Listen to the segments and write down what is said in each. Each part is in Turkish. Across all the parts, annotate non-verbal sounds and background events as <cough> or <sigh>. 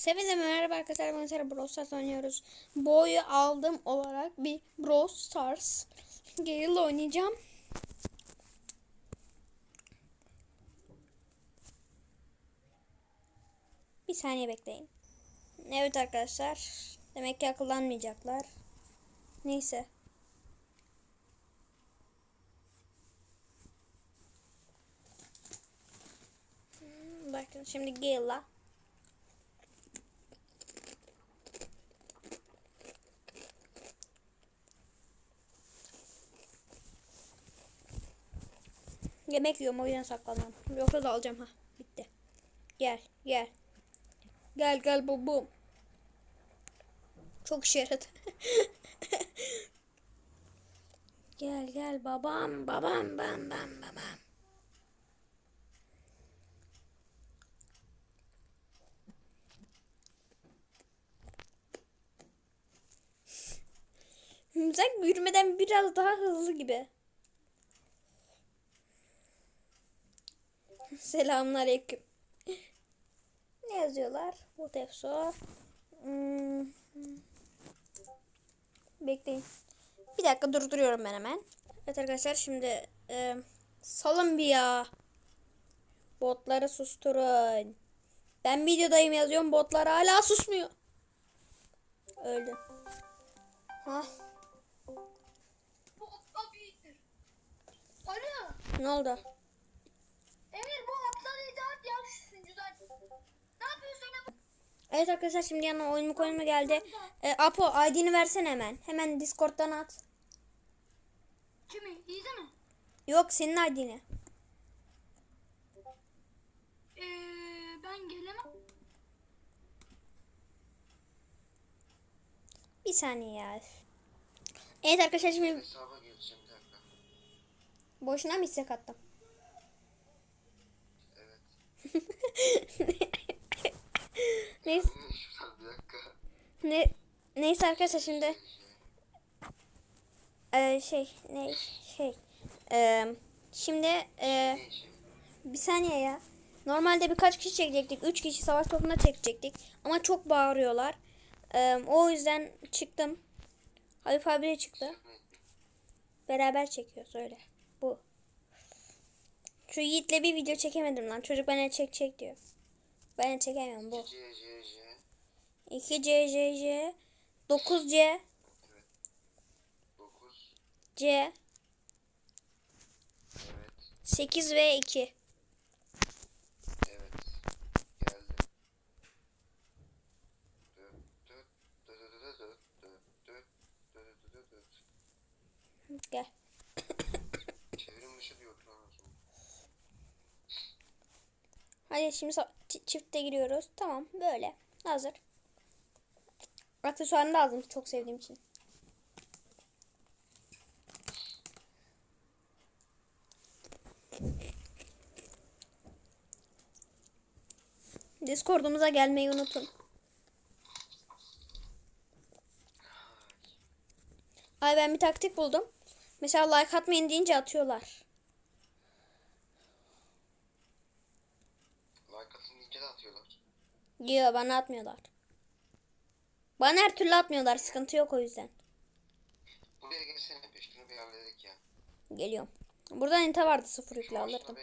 Sevinize merhaba arkadaşlar. Ben Sera Brawl Stars oynuyoruz. Boyu aldım olarak bir Brawl Stars Gale oynayacağım. Bir saniye bekleyin. Evet arkadaşlar. Demek ki akıllanmayacaklar. Neyse. Hmm, Bakın şimdi Gale'la Yemek yiyorum o yüzden saklanıyorum. Yoksa da alacağım ha. Bitti. Gel gel. Gel gel babam. Çok işe yaradı. <laughs> gel gel babam babam bam bam babam. Sanki yürümeden biraz daha hızlı gibi. Selamünaleyküm. Ne yazıyorlar? Bu tefso. Hmm. Bekleyin. Bir dakika durduruyorum ben hemen. Evet arkadaşlar şimdi e, salın bir ya. Botları susturun. Ben videodayım yazıyorum botlar hala susmuyor. Öldü. Ha, ne oldu? Emir bu aptal icat ya şu sunucudan. Ne yapıyorsun ya? Evet arkadaşlar şimdi yanına oyun mu koyun mu geldi. E, Apo ID'ni versene hemen. Hemen Discord'dan at. Kimi? İyi mi? Yok senin ID'ni. Ee, ben gelemem. Bir saniye ya. Evet arkadaşlar şimdi boşuna mı istek attım? Evet. <laughs> Neyse, ne, neyse arkadaşlar şimdi e, şey ne şey e, şimdi e, bir saniye ya. Normalde birkaç kişi çekecektik. Üç kişi savaş topuna çekecektik. Ama çok bağırıyorlar. E, o yüzden çıktım. Halif abi de çıktı. Beraber çekiyoruz öyle. Bu. Şu Yiğit'le bir video çekemedim lan. Çocuk bana çek çek diyor. Ben çekemiyorum bu. C C C. 2 C C C 9 C 9. C Evet. 8 ve 2. Evet. Geldi. Dört, Hadi şimdi sa- çi- çifte giriyoruz. Tamam böyle. Hazır. Aksesuarını da aldım çok sevdiğim için. Discord'umuza gelmeyi unutun. Ay ben bir taktik buldum. Mesela like atmayın deyince atıyorlar. Like de atıyorlar. Yok bana atmıyorlar. Bana her türlü atmıyorlar. Sıkıntı yok o yüzden. Buraya gelsene. Şunu bir halledik ya. Geliyorum. Burada nite vardı sıfır yükle alırdım.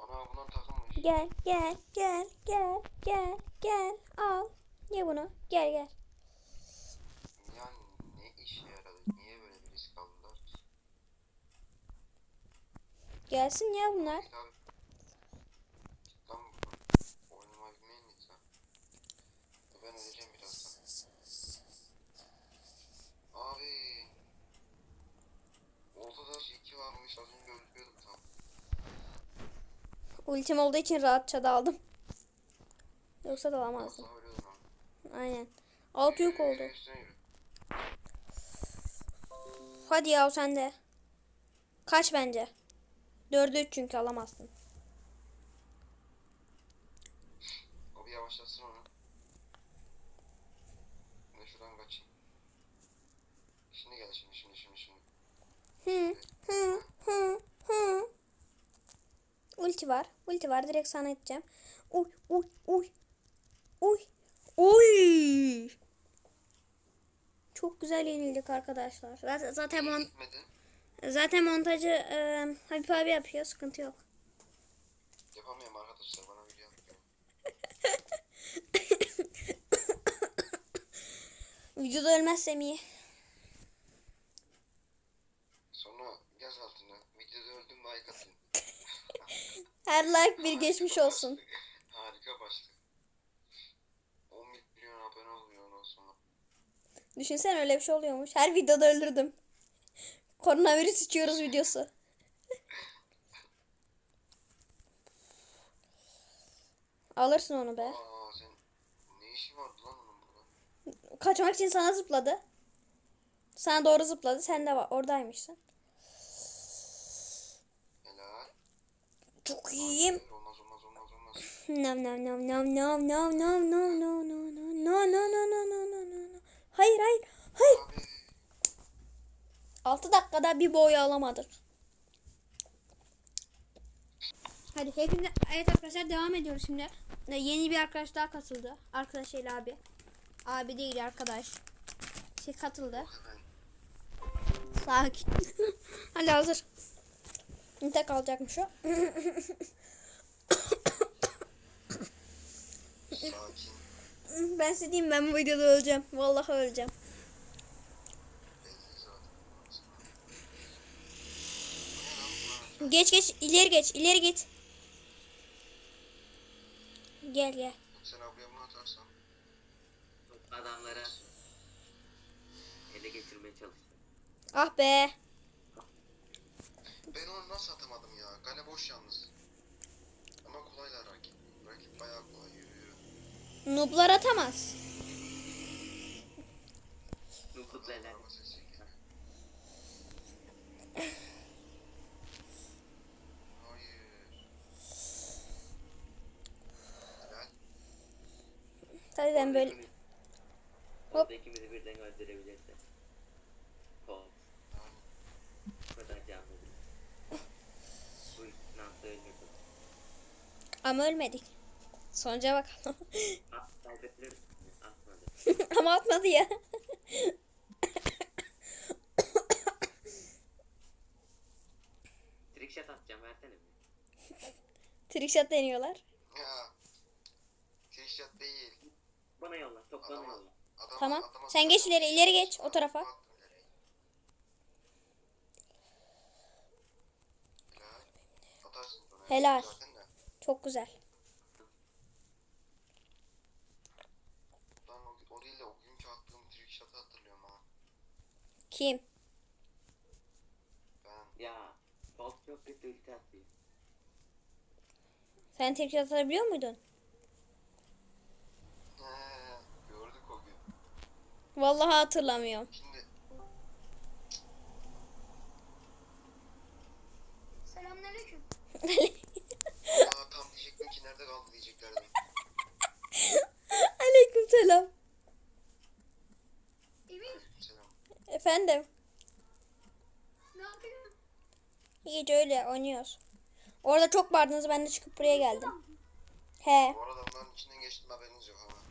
Ana bunlar takılmış. Gel gel gel gel gel gel al. Ye bunu. Gel gel. Yani ne işe yaradı? Niye böyle bir risk aldılar ki? Gelsin ya bunlar. Abi. Git lan buradan. Oynama bilmeyin git lan. Ben öleceğim birazdan. Abi. Ortada varmış az önce. Ultim olduğu için rahatça da aldım. Yoksa da alamazdım. Asla ölüyordum lan. Aynen. Alt yük oldu. Üstüne yürü. Hadi ya sen de. Kaç bence. Dördü üç çünkü alamazsın. O bir onu. Ben şuradan kaçayım. Şimdi gel şimdi şimdi şimdi şimdi. Hı hı hı hı. Ultim ulti var. Ulti var. Direkt sana edeceğim. Uy uy uy. Uy. Uy. Çok güzel yenildik arkadaşlar. Zaten zaten, mon- zaten montajı e, Habib abi yapıyor. Sıkıntı yok. Yapamıyorum arkadaşlar bana video. <laughs> Videoda ölmezsem iyi. Sonra yaz altına. Videoda öldüm like atın. Her like bir geçmiş olsun. Harika başlık. 10 milyon abone oluyor ondan sonra. Düşünsen öyle bir şey oluyormuş. Her videoda öldürdüm. Koronavirüs içiyoruz videosu. Alırsın onu be. Aa sen ne işin vardı lan onun burada? Kaçmak için sana zıpladı. Sana doğru zıpladı. Sen de var, oradaymışsın. Çok iyiyim. Nam nam nam nam nam nam nam nam nam nam no no no no no no no no. Hayır hayır hayır. Abi 6 dakikada bir boy alamadık. Hadi hepinize evet arkadaşlar devam ediyoruz şimdi. Ee, Yeni bir arkadaş daha katıldı. Arkadaş değil abi. Abi değil arkadaş. Şey katıldı. Sakin. Hadi hazır. Tek alacakmış o. Ben size diyeyim ben bu videoda öleceğim. Vallahi öleceğim. Geç geç ileri geç ileri git. Gel gel. Sen bunu atarsan. adamlara ele geçirmeye çalıştı. Ah be. Ben onu nasıl atamadım ya? Kale boş yalnız. Ama kolaylar rakip. Rakip bayağı kolay yürü yürü. Nooblar atamaz. Helal. Tabii ben böyle Hop. İkimizi birden öldürebilirse. Kol. Kadar canlı. Ama ölmedik. Sonuca bakalım. At kaybettirir. Atmadı. ama atmadı ya. Trickshot atacağım versene bir. Trickshot deniyorlar. Ya. Keşfet değil. Bana yolla. Top bana yolla. Tamam. adama- Sen geç ileri, ileri geç, o tarafa. Helal. Çok güzel. Lan o, o değil de o günkü attığım trick shot'ı hatırlıyorum ha. Kim? Ben Ya. Bolt çok kötü ulti atıyor. Sen trickshot atabiliyor muydun? He, gördük o gün. Vallahi hatırlamıyorum. Şimdi Selamünaleyküm. aa, <laughs> tam diyecektim ki nerede kaldı diyeceklerdi. Aleyküm selam. Emin Selam. Efendim. ne yapıyorsun? Hiç öyle oynuyoruz. Orada çok bağırdınız ben de çıkıp buraya geldim. He. Bu arada bunların içinden geçtim haberiniz yok ama.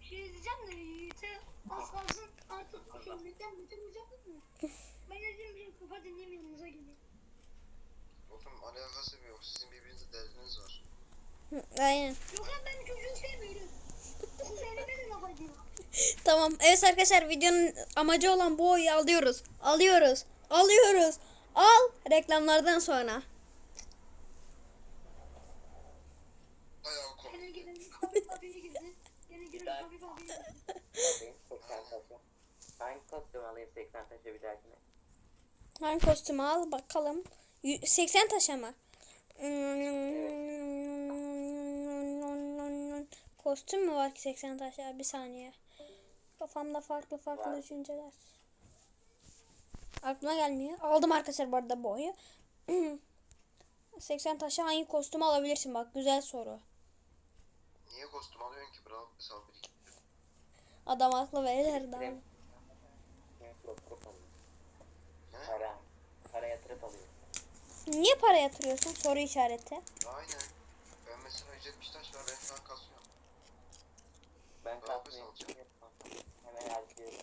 Bir şey diyeceğim de Yiğit'e az kalsın artık şöhretten bitirmeyecek mi? <laughs> Ben dedim bir kafa dinleyeyim yanınıza geleyim. Oğlum alakası bile yok. Sizin birbirinizle derdiniz var. Aynen. Yok ben çocuğu sevmiyorum. Tamam. Evet arkadaşlar videonun amacı olan bu oyu alıyoruz. Alıyoruz. Alıyoruz. Al reklamlardan sonra. Bayağı komik. Gene gelin Habib abiye girdi. Gene gelin Habib abiye girdi. 80 taşı. Hangi kostüm alayım 80 taşı bir dahakine? Hangi kostümü al bakalım. Yü- 80 taş ama. Kostüm mü var ki 80 taş ya? Bir saniye. Kafamda farklı farklı Var. düşünceler. Aklıma gelmiyor. Aldım arkadaşlar bu arada bu oyu. 80 <clears throat> taşa hangi kostümü alabilirsin bak güzel soru. Niye kostüm alıyorsun ki? Bravo iki. Adam aklı verir. Ne? Para. Para yatırıp alıyor. Niye para yatırıyorsun? Soru işareti. Aynen. Ben mesela 170 taş var ben şu an kasıyorum. Ben salacağım. Hemen harcıyorum.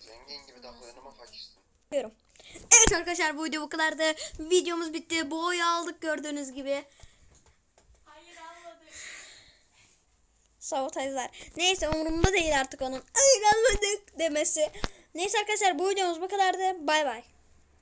Zengin gibi davranıyorum ama fakirsin. Diyorum. Evet arkadaşlar bu video bu kadardı. Videomuz bitti. Boy aldık gördüğünüz gibi. Hayır almadık. Sabotajlar. Neyse umurumda değil artık onun. Hayır almadık demesi. Neyse arkadaşlar bu videomuz bu kadardı. Bay bay.